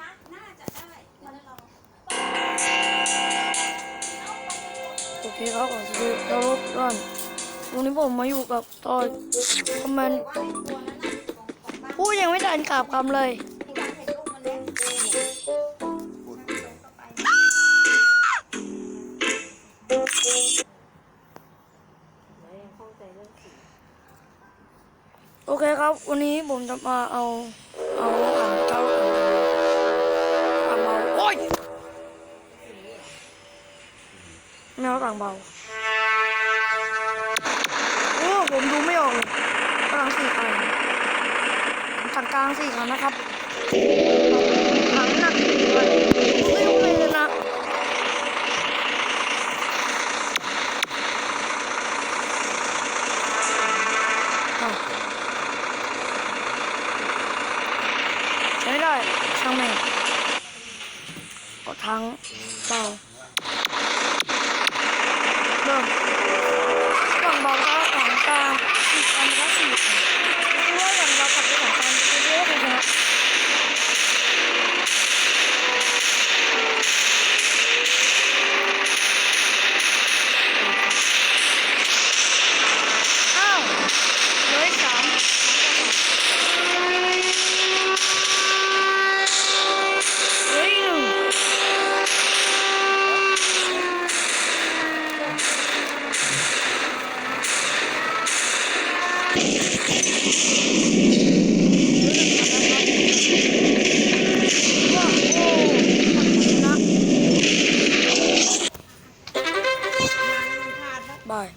นะ น่าจะได้มาล้วเราโอเคครับขอสวัสดีเราลบก่อนวันนี้ผมมาอยู่กับตอยคอมเมนต์ว่าไอ้ตัวนั้นน่ะของของบ้านพูดยังไม่ทันขาบคำเลยโอเคครับ วันนี้ผมจะมาเอา เอาอ่างเจ้า แมวต่างเบา โอ้ผมดูไม่ออกเลยกำลังสี่อันถังกลางสี่อันนะครับถังหนักด้วยไม่รู้เลยนะอ้วใช้ไม่ได้ช่างแม่งกดทั้งเบา Bye.